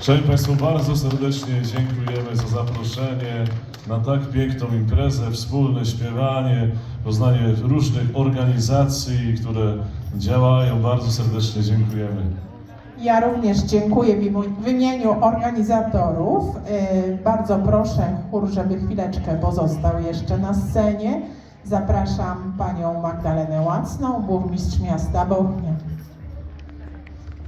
Szanowni Państwo, bardzo serdecznie dziękujemy za zaproszenie na tak piękną imprezę, wspólne śpiewanie, poznanie różnych organizacji, które działają. Bardzo serdecznie dziękujemy. Ja również dziękuję w imieniu organizatorów. Yy, Bardzo proszę chór, żeby chwileczkę pozostał jeszcze na scenie. Zapraszam panią Magdalenę Łacną, burmistrz miasta Bochnia.